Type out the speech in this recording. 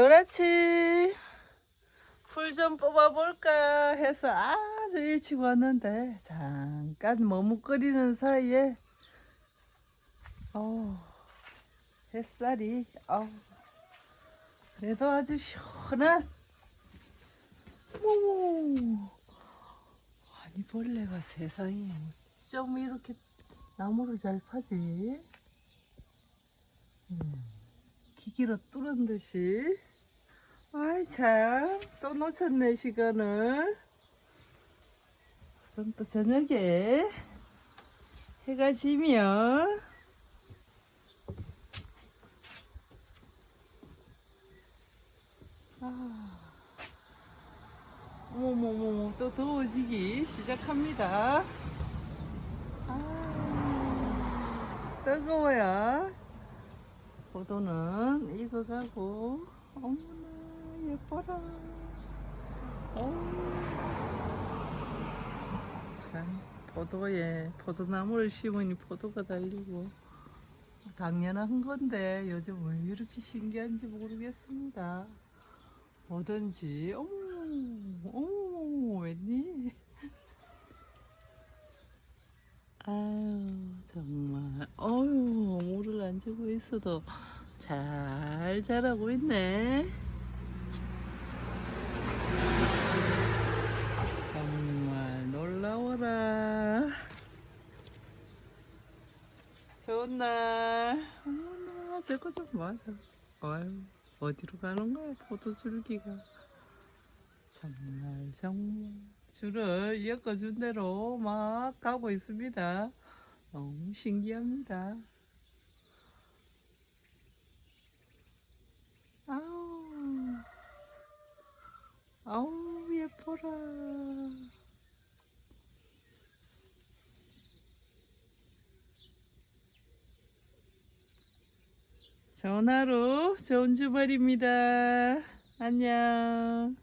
그렇지. 풀 좀 뽑아볼까 해서 아주 일찍 왔는데 잠깐 머뭇거리는 사이에 어 햇살이 어 그래도 아주 시원한 어머 아니 벌레가 세상에 어쩜 이렇게 나무를 잘 파지 음, 기기로 뚫은 듯이 아이 참. 또 놓쳤네 시간을. 그럼 또 저녁에 해가 지면 아 어머머머 또 더워지기 시작합니다. 아 뜨거워야 포도는 익어가고 어머나 예뻐라. 어우, 참 포도에 포도나무를 심으니 포도가 달리고. 당연한 건데 요즘 왜 이렇게 신기한지 모르겠습니다. 뭐든지 어머 어머 웬일 아유 정말. 어유 물을 안 주고 있어도 잘 자라고 있네 정말 놀라워라 좋은 날. 어머나 저거 좀 봐. 아유 어디로 가는 거야 포도줄기가. 정말 정말. 줄을 엮어준 대로 막 가고 있습니다. 너무 신기합니다. 아우. 아우 예뻐라 하루 좋은 주말입니다. 안녕